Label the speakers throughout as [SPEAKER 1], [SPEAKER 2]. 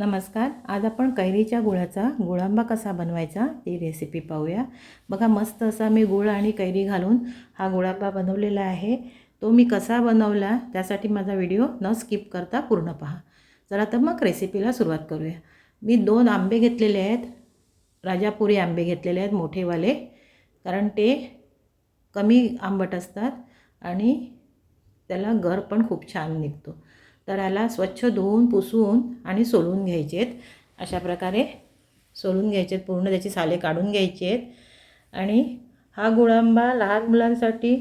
[SPEAKER 1] नमस्कार. आज आपण कैरीच्या गुळाचा गुळांबा कसा बनवायचा ती रेसिपी पाहूया. बघा मस्त असा मी गुळ आणि कैरी घालून हा गुळांबा बनवलेला आहे. तो मी कसा बनवला त्यासाठी माझा व्हिडिओ न स्किप करता पूर्ण पहा. चला तर मग रेसिपीला सुरुवात करूया. मी दोन आंबे घेतलेले आहेत. राजापुरी आंबे घेतलेले आहेत मोठेवाले. कारण ते कमी आंबट असतात आणि त्याला गर पण खूप छान निघतो. तर याला स्वच्छ धुवून पुसून आणि सोलून घ्यायचे आहेत अशा प्रकारे सोलून घ्यायचे आहेत पूर्ण त्याची साले काढून घ्यायची आहेत आणि हा गुळांबा लहान मुलांसाठी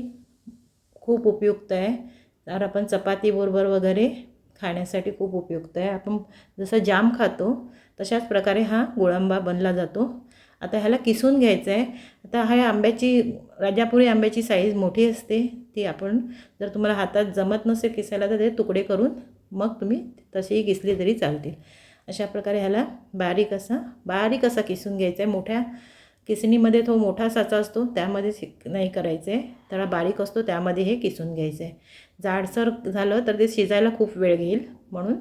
[SPEAKER 1] खूप उपयुक्त आहे. तर आपण चपातीबरोबर वगैरे खाण्यासाठी खूप उपयुक्त आहे. आपण जसं जाम खातो तशाच प्रकारे हा गुळांबा बनला जातो. आता ह्याला किसून घ्यायचं आहे आता ह्या आंब्याची राजापुरी आंब्याची साईज मोठी असते ती आपण जर तुम्हाला हातात जमत नसेल किसायला तर ते तुकडे करून मग तुम्ही तसेही किसली तरी चालतील. अशा प्रकारे ह्याला बारीक असा बारीक असा किसून घ्यायचा आहे मोठ्या किसणीमध्ये तो मोठा साचा असतो त्यामध्ये नाही करायचं आहे त्याला बारीक असतो त्यामध्ये हे किसून घ्यायचं आहे जाडसर झालं तर ते शिजायला खूप वेळ घेईल म्हणून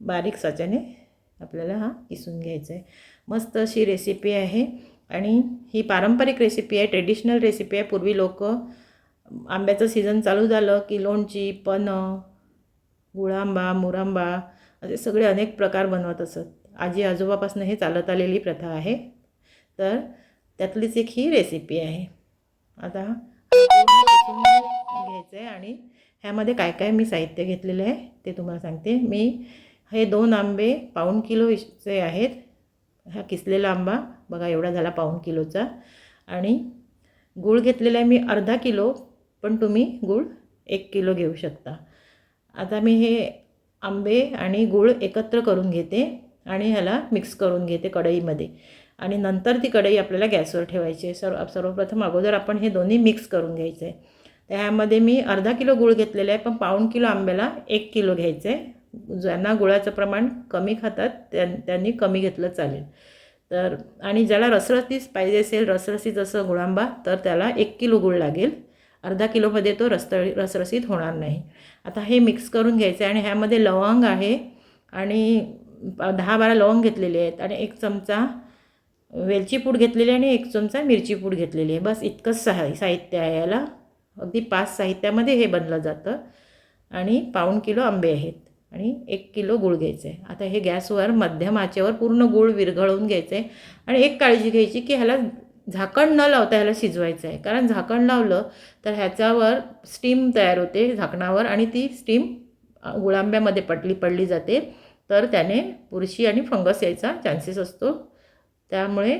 [SPEAKER 1] बारीक साच्याने आपल्याला हा किसून घ्यायचा आहे मस्त अशी रेसिपी आहे. आणि ही पारंपरिक रेसिपी आहे ट्रेडिशनल रेसिपी आहे. पूर्वी लोक आंब्याचं सीझन चालू झालं की लोणची पनं गुळांबा मुरांबा असे सगळे अनेक प्रकार बनवत असत. आजी आजोबापासून हे चालत आलेली प्रथा आहे. तर त्यातलीच एक ही रेसिपी आहे. आता घ्यायचं आहे आणि ह्यामध्ये काय काय मी साहित्य घेतलेलं आहे ते तुम्हाला सांगते. मी हे दोन आंबे पाऊण किलोचे आहेत. हा किसलेला आंबा बघा एवढा झाला पाऊण किलोचा. आणि गूळ घेतलेला आहे मी अर्धा किलो पण तुम्ही गूळ एक किलो घेऊ शकता. आता मी हे आंबे आणि गूळ एकत्र करून घेते आणि ह्याला मिक्स करून घेते कढईमध्ये. आणि नंतर ती कढई आपल्याला गॅसवर ठेवायची आहे. सर्व सर्वप्रथम अगोदर आपण हे दोन्ही मिक्स करून घ्यायचं आहे. त्यामध्ये मी अर्धा किलो गूळ घेतलेला आहे पण पाऊण किलो आंब्याला एक किलो घ्यायचं आहे. ज्यांना गुळाचं प्रमाण कमी खातात त्यां त्यांनी कमी घेतलं चालेल. तर आणि ज्याला रसरसीच पाहिजे असेल रसरसी जसं गुळांबा तर त्याला एक किलो गुळ लागेल. अर्धा किलोमध्ये तो रसतळी रसरसीत होणार नाही. आता हे मिक्स करून घ्यायचं आहे आणि ह्यामध्ये लवंग आहे आणि दहा बारा लवंग घेतलेले आहेत आणि एक चमचा वेलची पूड घेतलेली आहे आणि एक चमचा मिरची पूड घेतलेली आहे. बस इतकंच सहा साहित्य आहे याला. अगदी पाच साहित्यामध्ये हे बनलं जातं. आणि पाऊण किलो आंबे आहेत. आणि एक किलो गूळ घ्यायचं. आहे आता हे गॅसवर मध्यम आचेवर पूर्ण गूळ विरघळवून घ्यायचं आहे आणि एक काळजी घ्यायची की ह्याला झाकण न लावता ह्याला शिजवायचं आहे कारण झाकण लावलं तर ह्याच्यावर स्टीम तयार होते झाकणावर आणि ती स्टीम गुळांब्यामध्ये पटली पडली जाते. तर त्याने बुरशी आणि फंगस यायचा चान्सेस असतो. त्यामुळे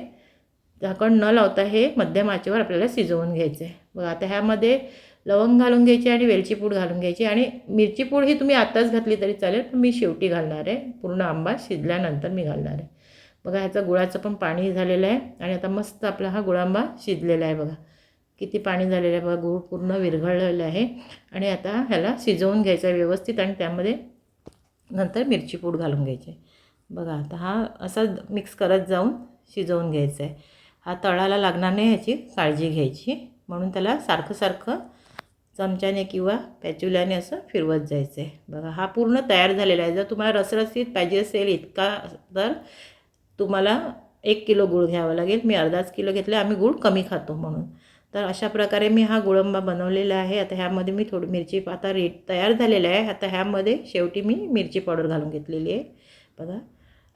[SPEAKER 1] झाकण न लावता हे मध्यम आचेवर आपल्याला शिजवून घ्यायचं. आहे बघा आता ह्यामध्ये लवंग घालून घ्यायची आणि वेलची पूड घालून घ्यायची. आणि मिरची पूड ही तुम्ही आत्ताच घातली तरी चालेल पण मी शेवटी घालणार आहे. पूर्ण आंबा शिजल्यानंतर मी घालणार आहे. बघा ह्याचं गुळाचं पण पाणी झालेलं आहे आणि आता मस्त आपला हा गुळांबा शिजलेला आहे बघा. किती पाणी झालेलं आहे बघा गूळ पूर्ण विरघळलेलं आहे. आणि आता ह्याला शिजवून घ्यायचं आहे व्यवस्थित आणि त्यामध्ये नंतर मिरची पूड घालून घ्यायची आहे. बघा आता हा असा मिक्स करत जाऊन शिजवून घ्यायचा आहे. हा तळाला लागणार नाही ह्याची काळजी घ्यायची. म्हणून त्याला सारखं सारखं चमच्याने किंवा पॅच्युल्याने असं फिरवत जायचं आहे बघा हा पूर्ण तयार झालेला आहे. जर तुम्हाला रसरसीत पाहिजे असेल इतका तर तुम्हाला एक किलो गूळ घ्यावा लागेल. मी अर्धाच किलो घेतले आम्ही गूळ कमी खातो म्हणून. तर अशा प्रकारे मी हा गुळंबा बनवलेला आहे. आता ह्यामध्ये मी थोडी मिरची आता रेट तयार झालेला आहे. आता ह्यामध्ये शेवटी मी मिरची पावडर घालून घेतलेली आहे. बघा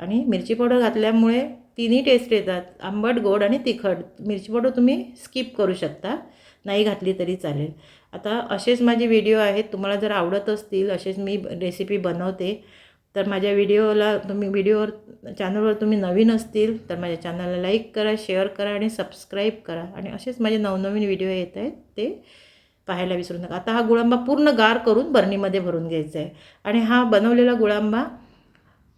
[SPEAKER 1] आणि मिरची पावडर घातल्यामुळे तिन्ही टेस्ट येतात. आंबट गोड आणि तिखट. मिरची पावडर तुम्ही स्किप करू शकता. नाही घातली तरी चालेल. आता असेच माझे व्हिडिओ आहेत. तुम्हाला जर आवडत असतील असेच मी रेसिपी बनवते तर माझ्या व्हिडिओला तुम्ही व्हिडिओवर चॅनलवर तुम्ही नवीन असतील तर माझ्या चॅनलला लाईक करा शेअर करा आणि सबस्क्राईब करा. आणि असेच माझे नवनवीन व्हिडिओ येत आहेत ते पाहायला विसरू नका. आता हा गुळांबा पूर्ण गार करून बरणीमध्ये भरून घ्यायचा आहे. आणि हा बनवलेला गुळांबा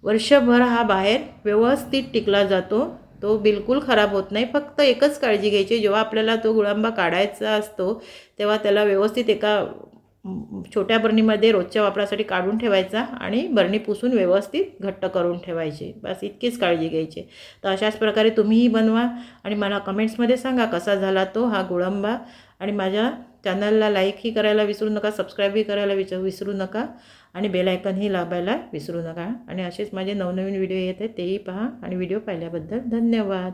[SPEAKER 1] वर्षभर हा बाहेर व्यवस्थित टिकला जातो. तो बिलकुल खराब होत नाही. फक्त एकच काळजी घ्यायची जेव्हा आपल्याला तो गुळांबा काढायचा असतो तेव्हा त्याला व्यवस्थित एका छोट्या बरणीमध्ये रोजच्या वापरासाठी काढून ठेवायचा आणि बरणी पुसून व्यवस्थित घट्ट करून ठेवायचे. बस इतकीच काळजी घ्यायची. तर अशाच प्रकारे तुम्हीही बनवा आणि मला कमेंट्समध्ये सांगा कसा झाला तो हा गुळंबा आणि माझ्या चॅनलला लाईकही करायला विसरू नका सबस्क्राईबही करायला विच विसरू नका आणि बेलायकनही लाभायला विसरू नका. आणि असेच माझे नवनवीन व्हिडिओ येत आहेत तेही पहा आणि व्हिडिओ पाहिल्याबद्दल धन्यवाद.